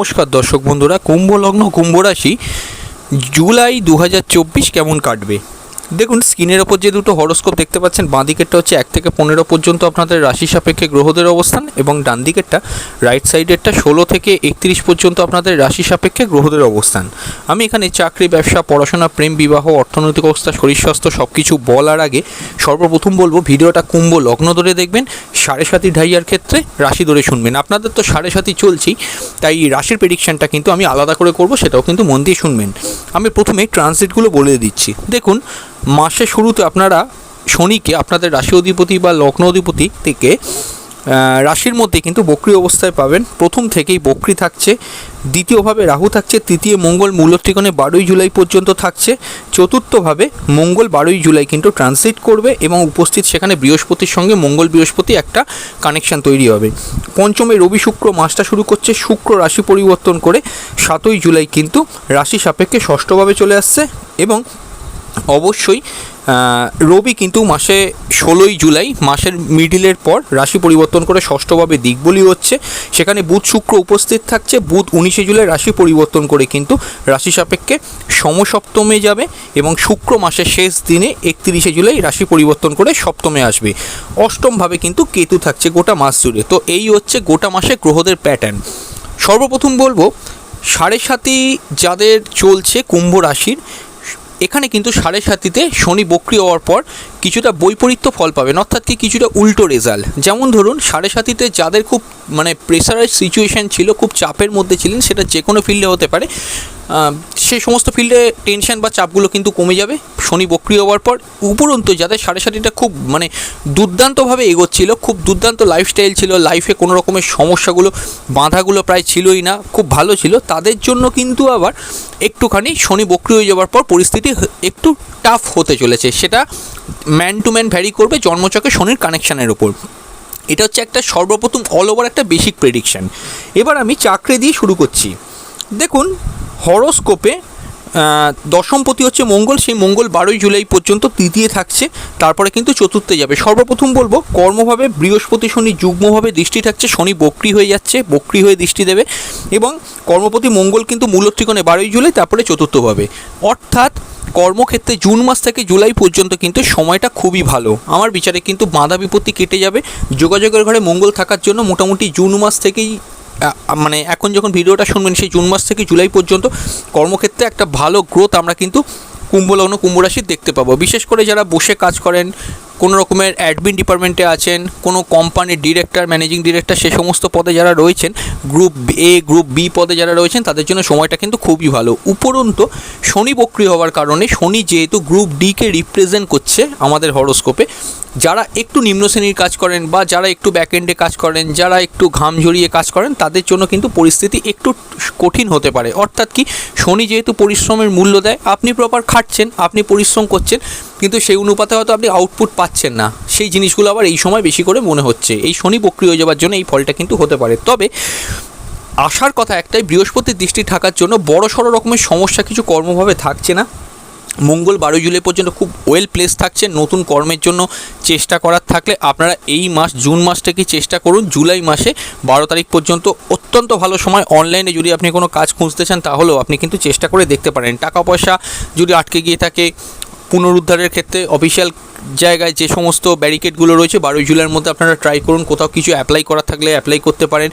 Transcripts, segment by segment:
নমস্কার দর্শক বন্ধুরা কুম্ভ লগ্ন কুম্ভ রাশি জুলাই দু হাজার চব্বিশ কেমন কাটবে? দেখুন স্ক্রিনের ওপর যে দুটো হরস্কোপ দেখতে পাচ্ছেন, বাঁ দিকেরটা হচ্ছে এক থেকে পনেরো পর্যন্ত আপনাদের রাশি সাপেক্ষে গ্রহদের অবস্থান এবং ডান দিকেরটা রাইট সাইডেরটা ষোলো থেকে একত্রিশ পর্যন্ত আপনাদের রাশি সাপেক্ষে গ্রহদের অবস্থান। আমি এখানে চাকরি, ব্যবসা, পড়াশোনা, প্রেম, বিবাহ, অর্থনৈতিক অবস্থা, শরীর স্বাস্থ্য সব কিছু বলার আগে সর্বপ্রথম বলব, ভিডিওটা কুম্ভ লগ্ন ধরে দেখবেন, সাড়ে সাতি ঢাইয়ার ক্ষেত্রে রাশি ধরে শুনবেন। আপনাদের তো সাড়ে সাতি চলছেই, তাই রাশির প্রেডিকশনটা কিন্তু আমি আলাদা করে করব, সেটাও কিন্তু মন দিয়ে শুনবেন। আমি প্রথমে ট্রানজিটগুলো বলে দিচ্ছি। দেখুন মাসের শুরুতে আপনারা শনিকে আপনাদের রাশি অধিপতি বা লগ্ন অধিপতি থেকে রাশির মধ্যে কিন্তু বক্রি অবস্থায় পাবেন। প্রথম থেকেই বক্রি থাকছে, দ্বিতীয়ভাবে রাহু থাকছে, তৃতীয় মঙ্গল মূলত্রিকোণে বারোই জুলাই পর্যন্ত থাকছে, চতুর্থভাবে মঙ্গল বারোই জুলাই কিন্তু ট্রানসিট করবে এবং উপস্থিত সেখানে বৃহস্পতির সঙ্গে মঙ্গল বৃহস্পতি একটা কানেকশন তৈরি হবে। পঞ্চমে রবি শুক্র মাসটা শুরু করছে, শুক্র রাশি পরিবর্তন করে সাতই জুলাই কিন্তু রাশি সাপেক্ষে ষষ্ঠভাবে চলে আসছে এবং অবশ্যই রবি কিন্তু মাসে ষোলোই জুলাই, মাসের মিডিলের পর রাশি পরিবর্তন করে ষষ্ঠভাবে দিকবলি হচ্ছে। সেখানে বুধ শুক্র উপস্থিত থাকছে, বুধ উনিশে জুলাই রাশি পরিবর্তন করে কিন্তু রাশি সাপেক্ষে সমসপ্তমে যাবে এবং শুক্র মাসের শেষ দিনে একত্রিশে জুলাই রাশি পরিবর্তন করে সপ্তমে আসবে। অষ্টমভাবে কিন্তু কেতু থাকছে গোটা মাস জুড়ে। তো এই হচ্ছে গোটা মাসে গ্রহদের প্যাটার্ন। সর্বপ্রথম বলব, সাড়ে সাতি যাদের চলছে কুম্ভ রাশির এখানে কিন্তু সাড়ে সাতিতে শনি বক্রি হওয়ার পর কিছুটা বৈপরীত্য ফল পাবেন, অর্থাৎ কি কিছুটা উল্টো রেজাল্ট। যেমন ধরুন, সাড়ে সাতিতে যাদের খুব মানে প্রেসারাইজ সিচুয়েশান ছিল, খুব চাপের মধ্যে ছিলেন, সেটা যে কোনো ফিল্ডে হতে পারে। সে সমস্ত ফিল্ডে টেনশন বা চাপগুলো কিন্তু কমে যাবে। শনি বক্রি হওয়ার পর উপরন্তু যাদের সাড়ে সাতিটা খুব মানে দুর্দান্তভাবে এগোচ্ছিল, খুব দুর্দান্ত লাইফস্টাইল ছিল লাইফে কোনো রকমের সমস্যাগুলো, বাধাগুলো প্রায় ছিলই না, খুব ভালো ছিল। তাদের জন্য কিন্তু আবার একটুখানি শনি বক্রি হয়ে যাওয়ার পর পরিস্থিতি একটু টাফ হতে চলেছে। সেটা ম্যান টু ম্যান ভ্যারি করবে জন্মচকে শনির কানেকশানের ওপর এটা হচ্ছে একটা সর্বপ্রথম অল ওভার একটা বেসিক প্রেডিকশান এবার আমি চাকরি দিয়ে শুরু করছি। দেখুন হরোস্কোপে দশমপতি হচ্ছে মঙ্গল, সেই মঙ্গল বারোই জুলাই পর্যন্ত তৃতীয় থাকছে, তারপরে কিন্তু চতুর্থে যাবে। সর্বপ্রথম বলব, কর্মভাবে বৃহস্পতি, শনি যুগ্মভাবে দৃষ্টি থাকছে, শনি বক্রি হয়ে যাচ্ছে, বক্রি হয়ে দৃষ্টি দেবে এবং কর্মপতি মঙ্গল কিন্তু মূলত্রিকোণে বারোই জুলাই, তারপরে চতুর্থভাবে অর্থাৎ কর্মক্ষেত্রে জুন মাস থেকে জুলাই পর্যন্ত কিন্তু সময়টা খুবই ভালো। আমার বিচারে কিন্তু বাধা বিপত্তি কেটে যাবে। যোগাযোগের ঘরে মঙ্গল থাকার জন্য মোটামুটি জুন মাস থেকেই মানে এখন যখন ভিডিওটা শুনবেন সেই জুন মাস থেকে জুলাই পর্যন্ত, কর্মক্ষেত্রে একটা ভালো গ্রোথ আমরা কিন্তু কুম্ভলগ্ন কুম্ভ রাশির দেখতে পাবো। বিশেষ করে যারা বসে কাজ করেন, কোনো রকমের অ্যাডমিন ডিপার্টমেন্টে আছেন, কোনো কোম্পানির ডিরেক্টর ম্যানেজিং ডিরেক্টর সে সমস্ত পদে যারা রয়েছেন গ্রুপ এ গ্রুপ বি পদে যারা রয়েছেন, তাদের জন্য সময়টা কিন্তু খুবই ভালো। উপরন্তু শনি বক্রি হওয়ার কারণে শনি যেহেতু গ্রুপ ডিকে রিপ্রেজেন্ট করছে আমাদের হরোস্কোপে যারা একটু নিম্ন শ্রেণির কাজ করেন বা যারা একটু ব্যাকএন্ডে কাজ করেন, যারা একটু ঘাম ঝরিয়ে কাজ করেন, তাদের জন্য কিন্তু পরিস্থিতি একটু কঠিন হতে পারে। অর্থাৎ কি, শনি যেহেতু পরিশ্রমের মূল্য দেয়, আপনি প্রপার খাটছেন, আপনি পরিশ্রম করছেন, কিন্তু সেই অনুপাতে হয়তো আপনি আউটপুট পাচ্ছেন না। সেই জিনিসগুলো আবার এই সময় বেশি করে মনে হচ্ছে। এই শনি বক্রি হয়ে যাওয়ার জন্য এই ফলটা কিন্তু হতে পারে। তবে আসার কথা একটাই, বৃহস্পতির দৃষ্টি থাকার জন্য বড় সড়ো রকমের সমস্যা কিছু কর্মভাবে থাকছে না। মঙ্গল বারোই জুলাই পর্যন্ত খুব ওয়েল প্লেস থাকছে, নতুন কর্মের জন্য চেষ্টা করার থাকলে আপনারা এই মাস, জুন মাস থেকেই চেষ্টা করুন, জুলাই মাসে বারো তারিখ পর্যন্ত অত্যন্ত ভালো সময় অনলাইনে যদি আপনি কোনো কাজ খুঁজতে চান তাহলেও আপনি কিন্তু চেষ্টা করে দেখতে পারেন। টাকা পয়সা যদি আটকে গিয়ে থাকে, পুনরুদ্ধারের ক্ষেত্রে অফিসিয়াল জায়গায় যে সমস্ত ব্যারিকেডগুলো রয়েছে, বারোই জুলাইয়ের মধ্যে আপনারা ট্রাই করুন, কোথাও কিছু অ্যাপ্লাই করার থাকলে অ্যাপ্লাই করতে পারেন।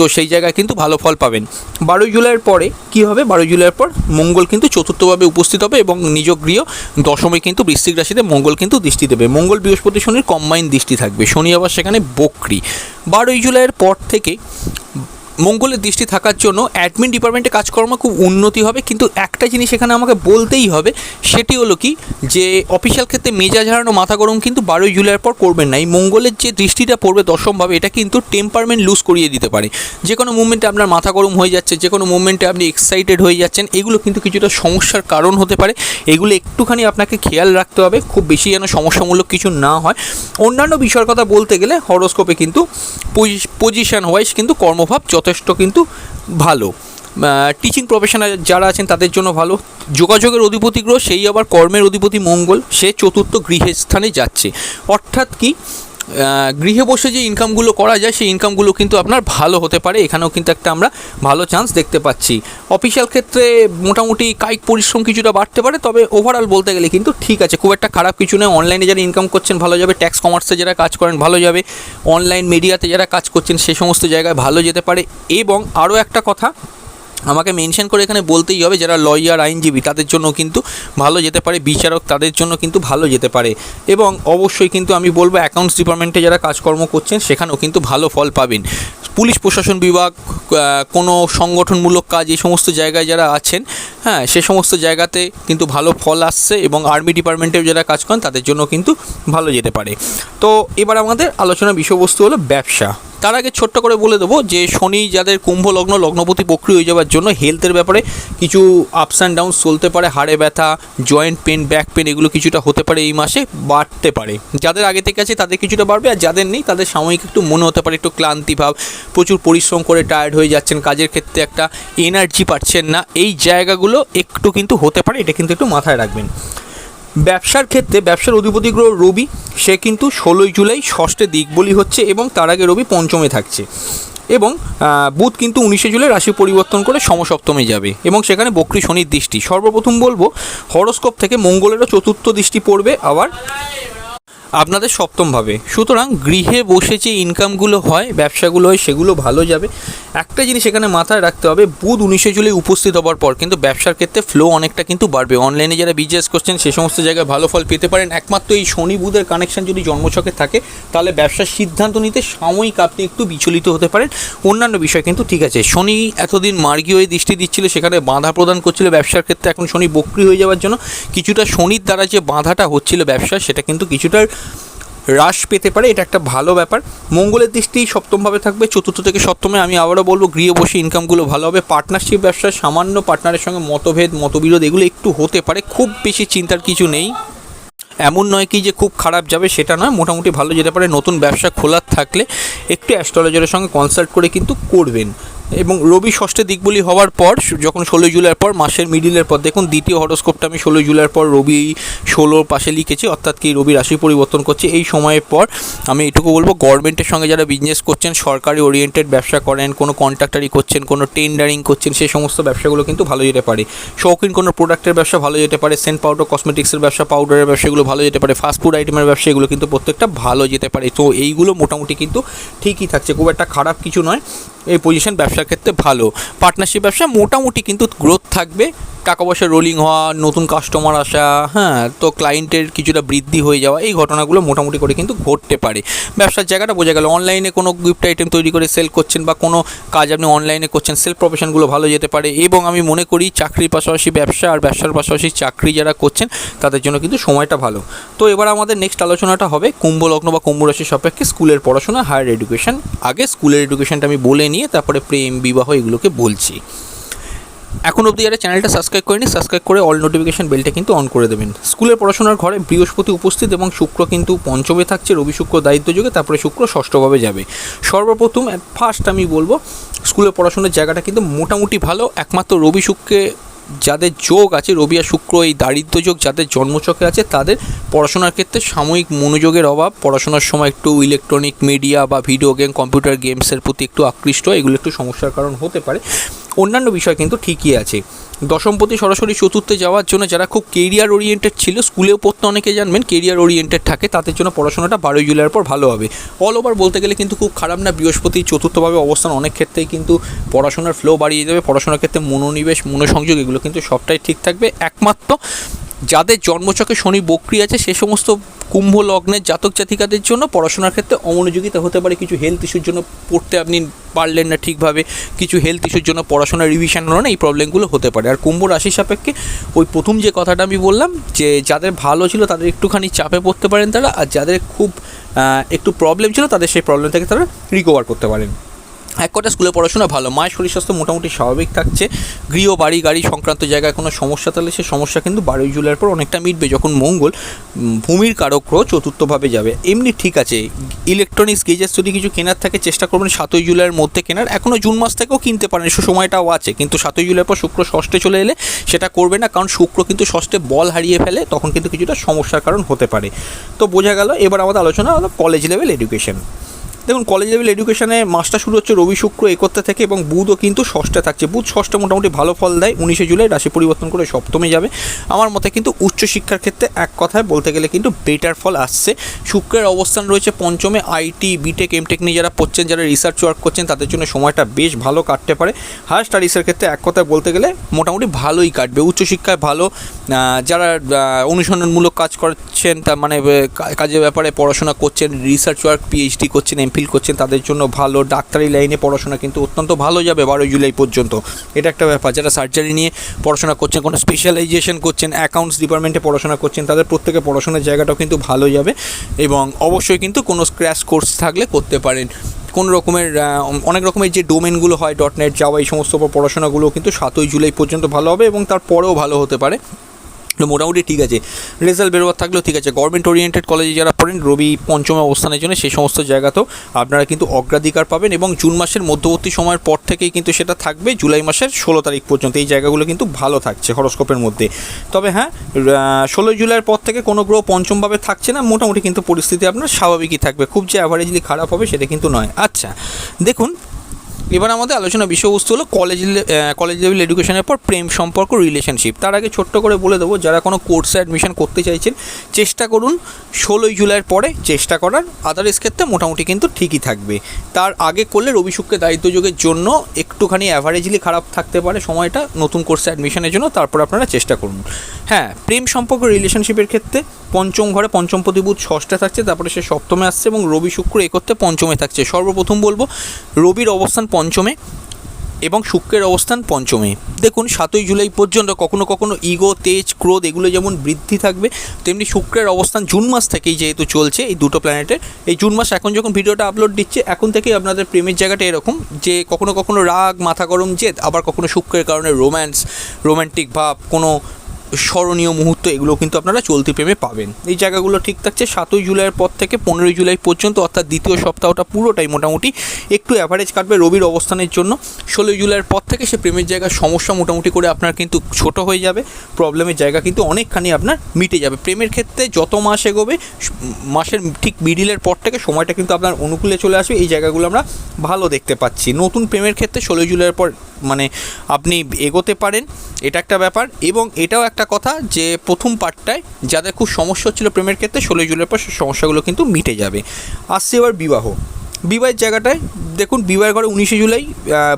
তো সেই জায়গায় কিন্তু ভালো ফল পাবেন। বারোই জুলাইয়ের পরে কী হবে? বারোই জুলাইয়ের পর মঙ্গল কিন্তু চতুর্থভাবে উপস্থিত হবে এবং নিজ গৃহ দশমে কিন্তু বৃশ্চিক রাশিতে মঙ্গল কিন্তু দৃষ্টি দেবে। মঙ্গল বৃহস্পতি শনির কম্বাইন দৃষ্টি থাকবে। শনি আবার সেখানে বকরি। বারোই জুলাইয়ের পর থেকে মঙ্গলের দৃষ্টি থাকার জন্য অ্যাডমিন ডিপার্টমেন্টে কাজকর্ম খুব উন্নতি হবে। কিন্তু একটা জিনিস এখানে আমাকে বলতেই হবে, সেটি হলো কি? যে অফিসিয়াল ক্ষেত্রে মেজাজ হারানো, মাথা গরম কিন্তু বারোই জুলাইয়ের পর করবেন না। এই মঙ্গলের যে দৃষ্টিটা পড়বে দশমভাবে এটা কিন্তু টেম্পারমেন্ট লুজ করিয়ে দিতে পারে। যে কোনো মুভমেন্টে আপনার মাথা গরম হয়ে যাচ্ছে, যে কোনো মুভমেন্টে আপনি এক্সাইটেড হয়ে যাচ্ছেন, এগুলো কিন্তু কিছুটা সমস্যার কারণ হতে পারে। এগুলো একটুখানি আপনাকে খেয়াল রাখতে হবে, খুব বেশি যেন সমস্যামূলক কিছু না হয়। অন্যান্য বিষয়ের কথা বলতে গেলে হরোস্কোপে কিন্তু পজিশন ওয়াইজ কিন্তু কর্মভাব যথেষ্ট কিন্তু ভালো। টিচিং প্রফেশনে যারা আছেন তাদের জন্য ভালো। যোগাযোগের অধিপতি গ্রহ, সেই আবার কর্মের অধিপতি মঙ্গল। সে চতুর্থ গৃহের স্থানে যাচ্ছে। অর্থাৎ কি? গৃহে বসে যে ইনকামগুলো করা যায়, সেই ইনকামগুলো কিন্তু আপনার ভালো হতে পারে। এখানেও কিন্তু একটা আমরা ভালো চান্স দেখতে পাচ্ছি। অফিসিয়াল ক্ষেত্রে মোটামুটি কায়িক পরিশ্রম কিছুটা বাড়তে পারে, তবে ওভারঅল বলতে গেলে কিন্তু ঠিক আছে। খুব একটা খারাপ কিছু নয়। অনলাইনে যারা ইনকাম করছেন, ভালো যাবে। ট্যাক্স কমার্সে যারা কাজ করেন, ভালো যাবে। অনলাইন মিডিয়াতে যারা কাজ করছেন, সে সমস্ত জায়গায় ভালো যেতে পারে। এবং আরও একটা কথা আমাকে মেনশন করে এখানে বলতেই হবে, যারা লয়ার আইনজীবী, তাদের জন্য কিন্তু ভালো যেতে পারে, বিচারক তাদের জন্য কিন্তু ভালো যেতে পারে। এবং অবশ্যই কিন্তু আমি বলব অ্যাকাউন্টস ডিপার্টমেন্টে যারা কাজকর্ম করছেন, সেখানেও কিন্তু ভালো ফল পাবেন। পুলিশ, প্রশাসন বিভাগ কোনো সংগঠনমূলক কাজ, এই সমস্ত জায়গায় যারা আছেন হ্যাঁ সে সমস্ত জায়গাতে কিন্তু ভালো ফল আসছে এবং আর্মি ডিপার্টমেন্টেও যারা কাজ করেন, তাদের জন্য কিন্তু ভালো যেতে পারে। তো এবার আমাদের আলোচনার বিষয়বস্তু হলো ব্যবসা। তার আগে ছোট্ট করে বলে দেবো যে, শনি যাদের কুম্ভ লগ্ন, লগ্নপতি বক্রি হয়ে যাওয়ার জন্য হেলথের ব্যাপারে কিছু আপস অ্যান্ড ডাউন চলতে পারে, হাড়ে ব্যথা জয়েন্ট পেন ব্যাক পেন এগুলো কিছুটা হতে পারে এই মাসে, বাড়তে পারে। যাদের আগে থেকে আছে তাদের কিছুটা বাড়বে, আর যাদের নেই তাদের সাময়িক একটু মনে হতে পারে, একটু ক্লান্তি ভাব, প্রচুর পরিশ্রম করে টায়ার্ড হয়ে যাচ্ছেন, কাজের ক্ষেত্রে একটা এনার্জি পাচ্ছেন না, এই জায়গাগুলো একটু কিন্তু হতে পারে, এটা কিন্তু একটু মাথায় রাখবেন। ব্যবসার ক্ষেত্রে ব্যবসার অধিপতি গ্রহ রবি, সে কিন্তু ষোলোই জুলাই ষষ্ঠে দিক বলি হচ্ছে এবং তার আগে রবি পঞ্চমে থাকছে। এবং বুধ কিন্তু উনিশে জুলাই রাশি পরিবর্তন করে সমসপ্তমে যাবে এবং সেখানে বক্রি শনির দৃষ্টি। সর্বপ্রথম বলব, হরস্কোপ থেকে মঙ্গলেরও চতুর্থ দৃষ্টি পড়বে আবার আপনাদের সপ্তমভাবে সুতরাং গৃহে বসে যে ইনকামগুলো হয়, ব্যবসাগুলো হয়, সেগুলো ভালো যাবে। একটা জিনিস এখানে মাথায় রাখতে হবে, বুধ উনিশে জুলাই উপস্থিত হওয়ার পর কিন্তু ব্যবসার ক্ষেত্রে ফ্লো অনেকটা কিন্তু বাড়বে। অনলাইনে যারা বিজনেস করছেন, সে সমস্ত জায়গায় ভালো ফল পেতে পারেন। একমাত্র এই শনি বুধের কানেকশন যদি জন্মছকে থাকে, তাহলে ব্যবসার সিদ্ধান্ত নিতে সাময়িক আপনি একটু বিচলিত হতে পারেন। অন্যান্য বিষয় কিন্তু ঠিক আছে। শনি এতদিন মার্গী হয়ে দৃষ্টি দিচ্ছিল, সেখানে বাধা প্রদান করছিল ব্যবসার ক্ষেত্রে। এখন শনি বক্রি হয়ে যাওয়ার জন্য কিছুটা শনির দ্বারা যে বাধাটা হচ্ছিল ব্যবসা সেটা কিন্তু কিছুটা হ্রাস পেতে পারে, এটা একটা ভালো ব্যাপার। মঙ্গলের দৃষ্টি সপ্তমভাবে থাকবে, চতুর্থ থেকে সপ্তমে আমি আবারও বলব, গৃহে বসে ইনকামগুলো ভালো হবে। পার্টনারশিপ ব্যবসায় সামান্য পার্টনারের সঙ্গে মতভেদ, মতবিরোধ, এগুলো একটু হতে পারে, খুব বেশি চিন্তার কিছু নেই। এমন নয় কি যে খুব খারাপ যাবে, সেটা নয়, মোটামুটি ভালো যেতে পারে। নতুন ব্যবসা খোলার থাকলে একটু অ্যাস্ট্রোলজারের সঙ্গে কনসাল্ট করে কিন্তু করবেন। এবং রবি ষষ্ঠে দিকগুলি হওয়ার পর, যখন ষোলোই জুলাইয়ের পর, মাসের মিডিলের পর, দেখুন দ্বিতীয় হরস্কোপটা আমি ষোলোই জুলাইয়ের পর রবি ষোলোর পাশে লিখেছি, অর্থাৎ কি রবি রাশি পরিবর্তন করছে। এই সময়ের পর আমি এটুকু বলব গভর্নমেন্টের সঙ্গে যারা বিজনেস করছেন, সরকারি ওরিয়েন্টেড ব্যবসা করেন, কোনো কন্ট্রাক্টারি করছেন, কোনো টেন্ডারিং করছেন সেই সমস্ত ব্যবসাগুলো কিন্তু ভালো যেতে পারে। শৌখিন কোনো প্রোডাক্টের ব্যবসা ভালো যেতে পারে সেন্ট পাউডার কসমেটিক্সের ব্যবসা পাউডারের ব্যবসাগুলো ভালো যেতে পারে ফাস্টফুড আইটেমের ব্যবসা এগুলো কিন্তু প্রত্যেকটা ভালো যেতে পারে। তো এইগুলো মোটামুটি কিন্তু ঠিকই থাকছে, খুব একটা খারাপ কিছু নয়। এই পজিশন ব্যবসার ক্ষেত্রে ভালো। পার্টনারশিপ ব্যবসা মোটামুটি কিন্তু গ্রোথ থাকবে। টাকা পয়সা রোলিং হওয়া, নতুন কাস্টমার আসা হ্যাঁ তো ক্লায়েন্টের কিছুটা বৃদ্ধি হয়ে যাওয়া, এই ঘটনাগুলো মোটামুটি করে কিন্তু ঘটতে পারে। ব্যবসার জায়গাটা বোঝা গেল অনলাইনে কোনো গিফট আইটেম তৈরি করে সেল করছেন বা কোনো কাজ আপনি অনলাইনে করছেন সেল প্রফেশনগুলো ভালো যেতে পারে। এবং আমি মনে করি চাকরির পাশাপাশি ব্যবসা আর ব্যবসার পাশাপাশি চাকরি যারা করছেন, তাদের জন্য কিন্তু সময়টা ভালো। তো এবার আমাদের নেক্সট আলোচনাটা হবে, কুম্ভ লগ্ন বা কুম্ভ রাশির সাপেক্ষে স্কুলের পড়াশোনা হায়ার এডুকেশন আগে স্কুলের এডুকেশনটা আমি বলে নিয়ে তারপরে প্রেম, বিবাহ এগুলোকে বলছি। এখন অবধি যারা চ্যানেলটা সাবস্ক্রাইব করেনি সাবস্ক্রাইব করে অল নোটিফিকেশন বেলটা কিন্তু অন করে দেবেন। স্কুলের পড়াশোনার ঘরে বৃহস্পতি উপস্থিত এবং শুক্র কিন্তু পঞ্চমে থাকছে, রবি শুক্র দায়িত্ব যোগে, তারপরে শুক্র ষষ্ঠভাবে যাবে। সর্বপ্রথম ফার্স্ট আমি বলব, স্কুলের পড়াশোনার জায়গাটা কিন্তু মোটামুটি ভালো, একমাত্র রবি শুক্রে যাদের যোগ আছে, রবি আর শুক্র এই দারিদ্র যোগ, যাদের জন্মচকে আছে, তাদের পড়াশোনার ক্ষেত্রে সাময়িক মনোযোগের অভাব। পড়াশোনার সময় একটু ইলেকট্রনিক মিডিয়া বা ভিডিও গেম কম্পিউটার গেমসের প্রতি একটু আকৃষ্ট, এগুলো একটু সমস্যার কারণ হতে পারে। অন্যান্য বিষয় কিন্তু ঠিকই আছে। দশমপতি সরাসরি চতুর্থে যাওয়ার জন্য যারা খুব কেরিয়ার ওরিয়েন্টেড ছিল স্কুলেও পড়তে অনেকে জানবেন কেরিয়ার ওরিয়েন্টেড থাকে, তাদের জন্য পড়াশোনাটা বারোই জুলাইয়ের পর ভালো হবে। অল ওভার বলতে গেলে কিন্তু খুব খারাপ না, বৃহস্পতি চতুর্থভাবে অবস্থান অনেক ক্ষেত্রেই কিন্তু পড়াশোনার ফ্লো বাড়িয়ে দেবে, পড়াশোনার ক্ষেত্রে মনোনিবেশ, মনোসংযোগ এগুলো কিন্তু সবটাই ঠিক থাকবে। একমাত্র যাদের জন্মচকে শনি বক্রি আছে, সে সমস্ত কুম্ভ লগ্নের জাতক জাতিকাদের জন্য পড়াশোনার ক্ষেত্রে অমনোযোগিতা হতে পারে। কিছু হেলথ ইস্যুর জন্য পড়তে আপনি পারলেন না ঠিকভাবে, কিছু হেলথ ইস্যুর জন্য পড়াশোনার রিভিশন হলো না, এই প্রবলেমগুলো হতে পারে। আর কুম্ভ রাশি সাপেক্ষে ওই প্রথম যে কথাটা আমি বললাম, যে যাদের ভালো ছিল তাদের একটুখানি চাপে পড়তে পারেন তারা, আর যাদের খুব একটু প্রবলেম ছিল তাদের সেই প্রবলেম থেকে তারা রিকভার করতে পারেন। এক কটা স্কুলে পড়াশোনা ভালো, মায়ের শরীর স্বাস্থ্য মোটামুটি স্বাভাবিক থাকছে। গৃহ, বাড়ি, গাড়ি সংক্রান্ত জায়গায় কোনো সমস্যা তাহলে সে সমস্যা কিন্তু বারোই জুলাইয়ের পর অনেকটা মিটবে যখন মঙ্গল ভূমির কারক গ্রহ চতুর্থভাবে যাবে। এমনি ঠিক আছে ইলেকট্রনিক্স গেজেস যদি কিছু কেনার থাকে, চেষ্টা করবেন সাতই জুলাইয়ের মধ্যে কেনার। এখনও জুন মাস থেকেও কিনতে পারেন, সে সময়টাও আছে। কিন্তু সাতই জুলাইয়ের পর শুক্র ষষ্ঠে চলে এলে সেটা করবে না, কারণ শুক্র কিন্তু ষষ্ঠে বল হারিয়ে ফেলে, তখন কিন্তু কিছুটা সমস্যার কারণ হতে পারে। তো বোঝা গেল, এবার আমাদের আলোচনা হলো কলেজ লেভেল এডুকেশন দেখুন কলেজ লেভেল এডুকেশনে মাসটা শুরু হচ্ছে রবি শুক্র একত্রে থেকে এবং বুধও কিন্তু ষষ্ঠে থাকছে। বুধ ষষ্ঠে মোটামুটি ভালো ফল দেয়, উনিশে জুলাই রাশি পরিবর্তন করে সপ্তমে যাবে। আমার মতে কিন্তু উচ্চশিক্ষার ক্ষেত্রে এক কথায় বলতে গেলে কিন্তু বেটার ফল আসছে। শুক্রের অবস্থান রয়েছে পঞ্চমে আইটি বিটেক এমটেক নিয়ে যারা পড়ছেন, যারা রিসার্চ ওয়ার্ক করছেন, তাদের জন্য সময়টা বেশ ভালো কাটতে পারে। হায়ার স্টাডিজের ক্ষেত্রে এক কথায় বলতে গেলে মোটামুটি ভালোই কাটবে। উচ্চশিক্ষায় ভালো যারা অনুসন্ধানমূলক কাজ করছেন, তার মানে কাজের ব্যাপারে পড়াশোনা করছেন রিসার্চ ওয়ার্ক পিএইচডি করছেন এমফিল করছেন তাদের জন্য ভালো ডাক্তারি লাইনে পড়াশোনা কিন্তু অত্যন্ত ভালো যাবে বারোই জুলাই পর্যন্ত। এটা একটা ব্যাপার, যারা সার্জারি নিয়ে পড়াশোনা করছেন, কোনো স্পেশালাইজেশন করছেন অ্যাকাউন্টস ডিপার্টমেন্টে পড়াশোনা করছেন, তাদের প্রত্যেকে পড়াশোনার জায়গাটাও কিন্তু ভালো যাবে এবং অবশ্যই কিন্তু কোনো স্ক্র্যাচ কোর্স থাকলে করতে পারেন। কোন রকমের অনেক রকমের যে ডোমেনগুলো হয় ডট নেট যাওয়া এই সমস্ত পড়াশোনাগুলো কিন্তু সাতই জুলাই পর্যন্ত ভালো হবে এবং তারপরেও ভালো হতে পারে। মোটামুটি ঠিক আছে। রেজাল্ট বেরোবার থাকলেও ঠিক আছে। গভর্নমেন্ট ওরিয়েন্টেড কলেজে যারা পড়েন, রবি পঞ্চম অবস্থানের জন্য সেই সমস্ত জায়গাতেও আপনারা কিন্তু অগ্রাধিকার পাবেন এবং জুন মাসের মধ্যবর্তী সময়ের পর থেকেই কিন্তু সেটা থাকবে। জুলাই মাসের ষোলো তারিখ পর্যন্ত এই জায়গাগুলো কিন্তু ভালো থাকছে হরস্কোপের মধ্যে। তবে হ্যাঁ ষোলোই জুলাইয়ের পর থেকে কোনো গ্রহ পঞ্চমভাবে থাকছে না, মোটামুটি কিন্তু পরিস্থিতি আপনার স্বাভাবিকই থাকবে। খুব যে অ্যাভারেজলি খারাপ হবে সেটা কিন্তু নয়। আচ্ছা দেখুন এবার আমাদের আলোচনা বিষয়বস্তু হলো কলেজ কলেজ লেভেল এডুকেশনের পর প্রেম সম্পর্ক রিলেশনশিপ তার আগে ছোট্ট করে বলে দেবো, যারা কোনো কোর্সে অ্যাডমিশন করতে চাইছেন, চেষ্টা করুন ষোলোই জুলাইয়ের পরে চেষ্টা করার। আদার্স ক্ষেত্রে মোটামুটি কিন্তু ঠিকই থাকবে। তার আগে করলে রবি শুক্রের দায়িত্বযোগের জন্য একটুখানি অ্যাভারেজলি খারাপ থাকতে পারে সময়টা নতুন কোর্সে অ্যাডমিশনের জন্য, তারপর আপনারা চেষ্টা করুন। হ্যাঁ প্রেম সম্পর্ক রিলেশনশিপের ক্ষেত্রে পঞ্চম ঘরে পঞ্চম প্রতিভূত ষষ্ঠে থাকছে, তারপরে সে সপ্তমে আসছে এবং রবি শুক্র একত্রে পঞ্চমে থাকছে। সর্বপ্রথম বলব, রবির অবস্থান পঞ্চমে এবং শুক্রের অবস্থান পঞ্চমে। দেখুন, সাতই জুলাই পর্যন্ত কখনো কখনো ইগো, তেজ, ক্রোধ এগুলো যেমন বৃদ্ধি থাকবে, তেমনি শুক্রের অবস্থান জুন মাস থেকেই যেহেতু চলছে এই দুটো প্ল্যানেটের এই জুন মাস এখন যখন ভিডিওটা আপলোড দিচ্ছে, এখন থেকেই আপনাদের প্রেমের জায়গাটা এরকম যে কখনো কখনো রাগ, মাথা গরম জেদ, আবার কখনো শুক্রের কারণে রোম্যান্স রোম্যান্টিক ভাব, কোনো স্মরণীয় মুহূর্ত, এগুলো কিন্তু আপনারা চলতি প্রেমে পাবেন। এই জায়গাগুলো ঠিক থাকছে সাতই জুলাইয়ের পর থেকে পনেরোই জুলাই পর্যন্ত, অর্থাৎ দ্বিতীয় সপ্তাহটা পুরোটাই মোটামুটি একটু অ্যাভারেজ কাটবে রবির অবস্থানের জন্য। ষোলোই জুলাইয়ের পর থেকে সে প্রেমের জায়গার সমস্যা মোটামুটি করে আপনার কিন্তু ছোট হয়ে যাবে। প্রবলেমের জায়গা কিন্তু অনেকখানি আপনার মিটে যাবে। প্রেমের ক্ষেত্রে যত মাস এগোবে, মাসের ঠিক মিডিলের পর থেকে সময়টা কিন্তু আপনার অনুকূলে চলে আসবে। এই জায়গাগুলো আমরা ভালো দেখতে পাচ্ছি। নতুন প্রেমের ক্ষেত্রে ষোলোই জুলাইয়ের পর মানে আপনি এগোতে পারেন, এটা একটা ব্যাপার। এবং এটাও একটা কথা যে প্রথম পার্টটায় যাদের খুব সমস্যা হচ্ছিল প্রেমের ক্ষেত্রে, ষোলোই জুলাইয়ের পর সমস্যাগুলো কিন্তু মিটে যাবে। আসছে এবার বিবাহ। বিবাহের জায়গাটায় দেখুন, বিবাহের ঘরে উনিশে জুলাই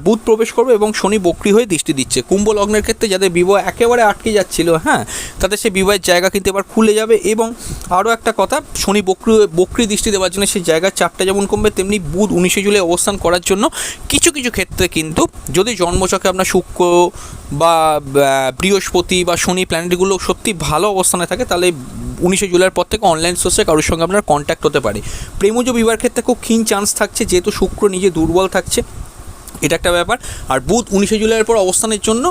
বুধ প্রবেশ করবে এবং শনি বক্রি হয়ে দৃষ্টি দিচ্ছে। কুম্ভ লগ্নের ক্ষেত্রে যাদের বিবাহ একেবারে আটকে যাচ্ছিল হ্যাঁ তাদের সেই বিবাহের জায়গা কিন্তু এবার খুলে যাবে এবং আরও একটা কথা, শনি বক্রি বক্রি দৃষ্টি দেওয়ার জন্য সেই জায়গার চাপটা যেমন কমবে, তেমনি বুধ উনিশে জুলাই অবস্থান করার জন্য কিছু কিছু ক্ষেত্রে কিন্তু যদি জন্মচকে আপনার শুক্র বা বৃহস্পতি বা শনি প্ল্যানেটগুলো সত্যি ভালো অবস্থানে থাকে, তাহলে উনিশে জুলাইয়ের পর থেকে অনলাইন সোর্সে কারোর সঙ্গে আপনার কন্ট্যাক্ট হতে পারে। প্রেমজ বিবাহের ক্ষেত্রে খুব ক্ষীণ চান্স থাকছে, যেহেতু শুক্র নিজে দুর্বল থাকছে। এটা একটা ব্যাপার। আর বুধ উনিশে জুলাইয়ের পর অবস্থানের জন্য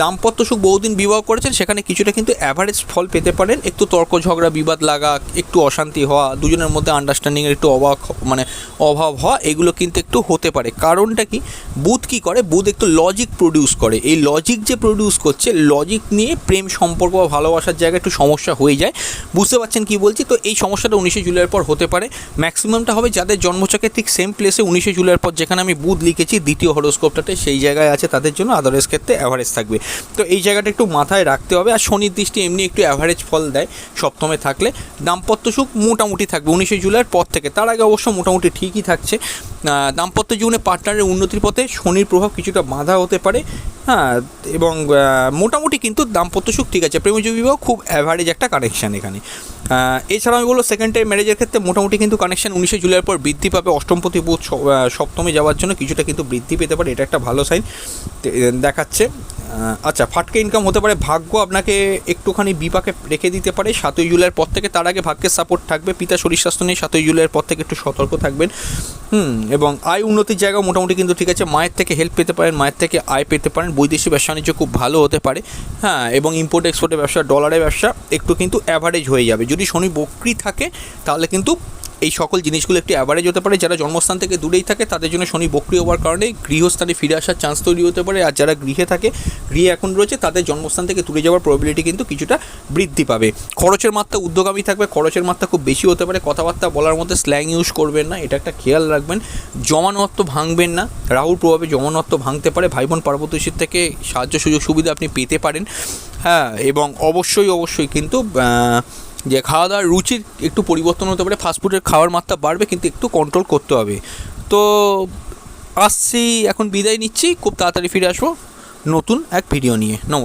দাম্পত্য সুখ বহুদিন বিবাহ করেছেন, সেখানে কিছুটা কিন্তু অ্যাভারেজ ফল পেতে পারেন। একটু তর্ক ঝগড়া বিবাদ লাগা, একটু অশান্তি হওয়া, দুজনের মধ্যে আন্ডারস্ট্যান্ডিংয়ের একটু অবাক মানে অভাব হওয়া, এগুলো কিন্তু একটু হতে পারে। কারণটা কি? বুধ কি করে? বুধ একটু লজিক প্রডিউস করে। এই লজিক যে প্রডিউস করছে লজিক নিয়ে প্রেম, সম্পর্ক বা ভালোবাসার জায়গায় একটু সমস্যা হয়ে যায়। বুঝতে পারছেন কি বলছি? তো এই সমস্যাটা উনিশে জুলাইয়ের পর হতে পারে। ম্যাক্সিমামটা হবে যাদের জন্মচকের ঠিক সেম প্লেসে উনিশে জুলাইয়ের পর, যেখানে আমি বুধ লিখেছি, দ্বিতীয় হরোস্কোপটাতে সেই জায়গায় আছে, তাদের জন্য আদার্স ক্ষেত্রে অ্যাভারেজ থাকবে। তো এই জায়গাটা একটু মাথায় রাখতে হবে। আর শনির দৃষ্টি এমনি একটু অ্যাভারেজ ফল দেয় সপ্তমে থাকলে। দাম্পত্য সুখ মোটামুটি থাকবে। উনিশে জুলাইয়ের পর থেকে। তার আগে অবশ্য মোটামুটি ঠিকই থাকছে। দাম্পত্য জীবনে পার্টনারের উন্নতির পথে শনির প্রভাব কিছুটা বাঁধা হতে পারে। হ্যাঁ এবং মোটামুটি কিন্তু দাম্পত্য সুখ, ঠিক আছে প্রেমজ বিবাহ খুব অ্যাভারেজ একটা কানেকশান এখানে। এছাড়া আমি বলব সেকেন্ড টাইম ম্যারেজের ক্ষেত্রে মোটামুটি কিন্তু কানেকশন উনিশে জুলাইয়ের পর বৃদ্ধি পাবে। অষ্টমপতি বুধ সপ্তমে যাওয়ার জন্য কিছুটা কিন্তু বৃদ্ধি পেতে পারে, এটা একটা ভালো সাইন দেখাচ্ছে আচ্ছা ফাটকে ইনকাম হতে পারে। ভাগ্য আপনাকে একটুখানি বিপাকে রেখে দিতে পারে। সাতই জুলাইয়ের পর থেকে তার আগে ভাগ্যের সাপোর্ট থাকবে। পিতা শরীর স্বাস্থ্য নিয়ে সাতই জুলাইয়ের পর থেকে একটু সতর্ক থাকবেন। হুম, এবং আয় উন্নতির জায়গা মোটামুটি কিন্তু ঠিক আছে। মায়ের থেকে হেল্প পেতে পারেন, মায়ের থেকে আয় পেতে পারেন। বৈদেশিক ব্যবসা বাণিজ্য খুব ভালো হতে পারে হ্যাঁ এবং ইম্পোর্ট এক্সপোর্টের ব্যবসা ডলারের ব্যবসা একটু কিন্তু অ্যাভারেজ হয়ে যাবে। যদি শনি বক্রি থাকে, তাহলে কিন্তু এই সকল জিনিসগুলো একটু অ্যাভারেজ হতে পারে। যারা জন্মস্থান থেকে দূরেই থাকে, তাদের জন্য শনি বক্রি হওয়ার কারণে গৃহস্থানে ফিরে আসার চান্স তৈরি হতে পারে। আর যারা গৃহে থাকে, গৃহে এখন রয়েছে, তাদের জন্মস্থান থেকে দূরে যাওয়ার প্রবিলিটি কিন্তু কিছুটা বৃদ্ধি পাবে। খরচের মাত্রা উদ্যোগামী থাকবে, খরচের মাত্রা খুব বেশি হতে পারে। কথাবার্তা বলার মধ্যে স্ল্যাং ইউজ করবেন না, এটা একটা খেয়াল রাখবেন। জমানত্ব ভাঙবেন না। রাহুর প্রভাবে জমানত্ব ভাঙতে পারে। ভাই বোন পার্বতীশীর থেকে সাহায্য সুযোগ সুবিধা আপনি পেতে পারেন। হ্যাঁ এবং অবশ্যই অবশ্যই কিন্তু যে খাওয়া দাওয়ার রুচির একটু পরিবর্তন হতে পারে ফাস্টফুডের খাওয়ার মাত্রা বাড়বে, কিন্তু একটু কন্ট্রোল করতে হবে। তো আসছি, এখন বিদায় নিচ্ছি, খুব তাড়াতাড়ি ফিরে আসব নতুন এক ভিডিও নিয়ে। নমস্কার।